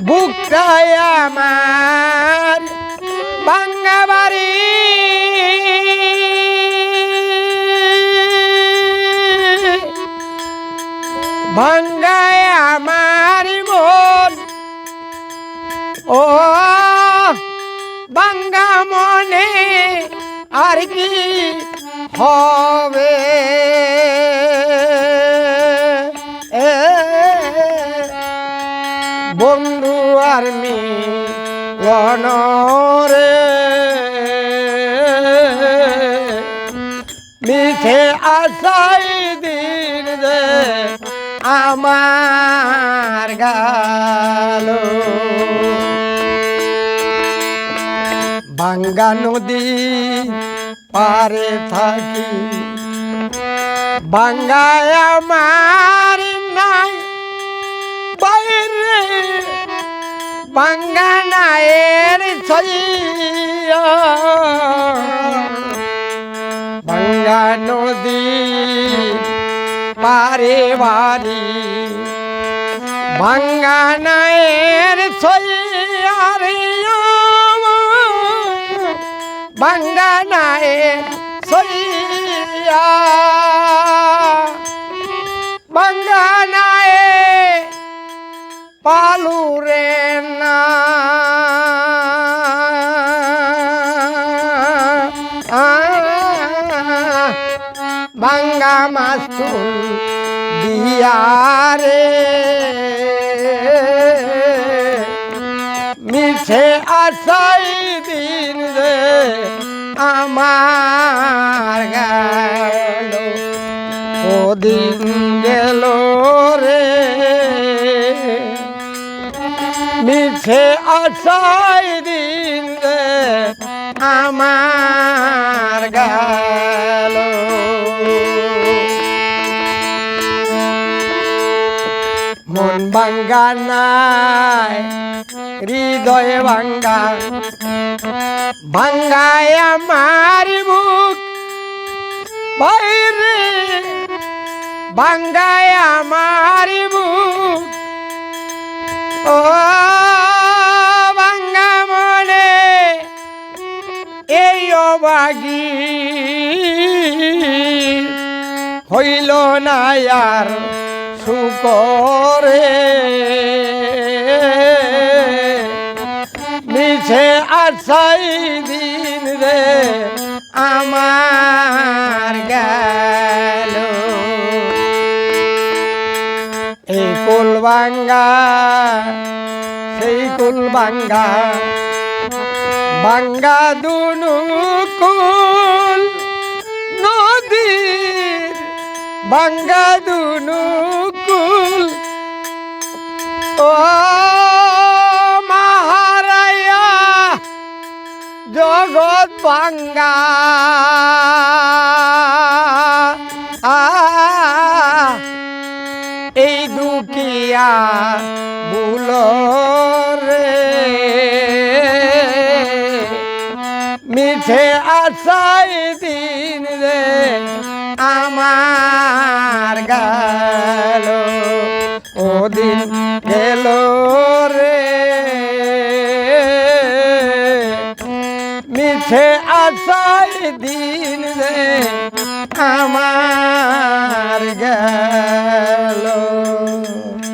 বুকটাই আমার বাঙ্গা বাড়ি। ভাঙ্গায় আমার মন। ও বাঙ্গা মনে আর কি হবে বন্ধু আর মিলনরে মিঠে আশাই দিন রে আমার গালো। বাঙ্গা নদী পারে থাকি, বাঙ্গায় আমার নাই নায়ের ছইয়া বাঙ্গা নদী পারে বাড়ি। বাঙ্গা নায়ের ছইয়ারে বাঙ্গা নায়ের ছইয়া বাঙ্গা নায়ে পালু রে না। বাঙ্গা মাছ তুল দিয়ারে মিঠে আশাই দিন রে আমার গেল ওদিন গেল রে। মিঠে আশাই দিন রে আমার বাঙ্গা নাই হৃদয় বাঙ্গা। বাঙ্গায় আমার মুখ, বাইরে। বাঙ্গায় আমার মুখ, ও বাঙ্গা মনে। এই অবাগি হইল না আর সুকরে মিছে আশাই দিন রে আমার গেল। এই কুল বাঙ্গা সেই কুল বাঙ্গা বাঙ্গা দুনু নদীর বাঙ্গা দুনু জগৎ বাঙ্গা আ এই দুকিয়া বুলো রে। মিঠে আশাই দিন রে আমার গেল। ও দিন তাই দিন রে আমার গেল।